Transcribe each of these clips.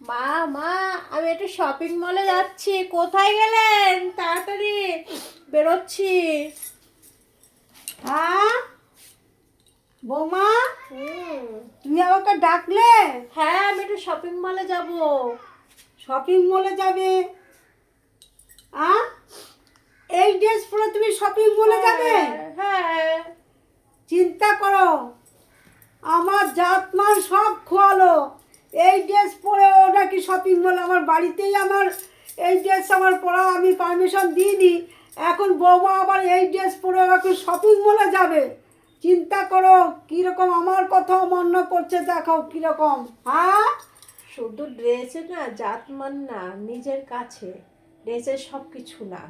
মা মা আমি একটু শপিং মলে যাচ্ছি। কোথায় গেলেন? তাড়াতাড়ি বেরোচ্ছি। হ্যাঁ বৌমা তুমি আমাকে ডাকলে? হ্যাঁ আমি একটু শপিং মলে যাব। শপিং মলে যাবে? হ্যাঁ এই ড্রেস পরে তুমি শপিং মলে যাবে? হ্যাঁ। চিন্তা করো আমার জাতমান সব খোয়ালো। এই ড্রেস পরে ও নাকি শপিং মল আমার বাড়িতেই আমার এই ড্রেস আমার পরা আমি পারমিশন দিইনি। এখন বৌমা আবার এই ড্রেস পরে এখন শপিং মলে যাবে। চিন্তা করো কীরকম আমার কথা অমান্য করছে দেখো কীরকম। হ্যাঁ? শুধু ড্রেসে না জাতমান না নিজের কাছে। ড্রেসের সব কিছু না।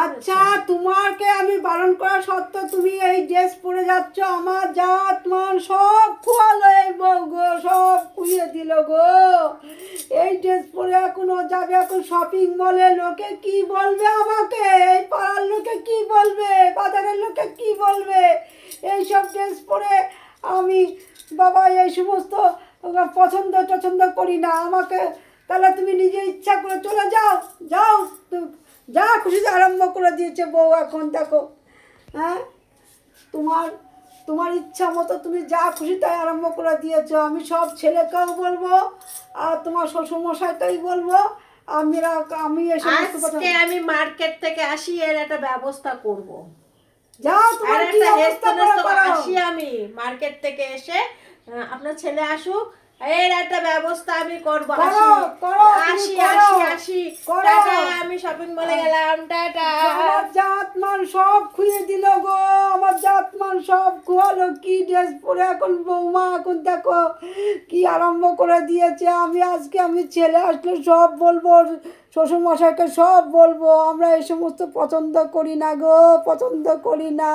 আচ্ছা তোমাকে আমি বারণ করা সত্ত্বেও তুমি এই ড্রেস পরে যাচ্ছ। আমার জাত মান সব খোয়ালো এই বউ গো সব খুইয়ে দিল গো। এই ড্রেস পরে এখন ও যাবে, এখন শপিং মলে লোকে কি বলবে আমাকে? এই পাড়ার লোকে কি বলবে? বাজারের লোকে কি বলবে? এই সব ড্রেস পরে আমি বাবা, এই সমস্ত পছন্দ টছন্দ করি না। আমাকে তাহলে তুমি নিজে ইচ্ছা করে চলে যাও যাও যা খুশি আরম্ভ করে দিয়েছে বউ এখন, দেখো। হ্যাঁ? তোমার তোমার ইচ্ছা মতো তুমি যা খুশি তাই আরম্ভ করে দিয়েছ। আমি সব ছেলেকেও বলব আর তোমার শ্বশুরমশাইকেই বলব আমি আজকে আমি মার্কেট থেকে আসি এর একটা ব্যবস্থা করব। যাও তোমার কি একটা অবস্থা করে আসি আমি মার্কেট থেকে এসে আপনার ছেলে আসুক এর একটা ব্যবস্থা আমি করব করো, আসি। করো, আসি আসি টাটা আমি শপিং মলে গেলাম টাটা। আমার জাতমান সব খুঁয়ে দিল গো। আমার সব খোয়ালো কি ড্রেস পরে এখন বৌমা, এখন দেখো কি আরম্ভ করে দিয়েছে। আমি আজকে আমি ছেলে আসলে সব বলব, শ্বশুরমশাইকে সব বলব, আমরা এই সমস্ত পছন্দ করি না গো, পছন্দ করি না।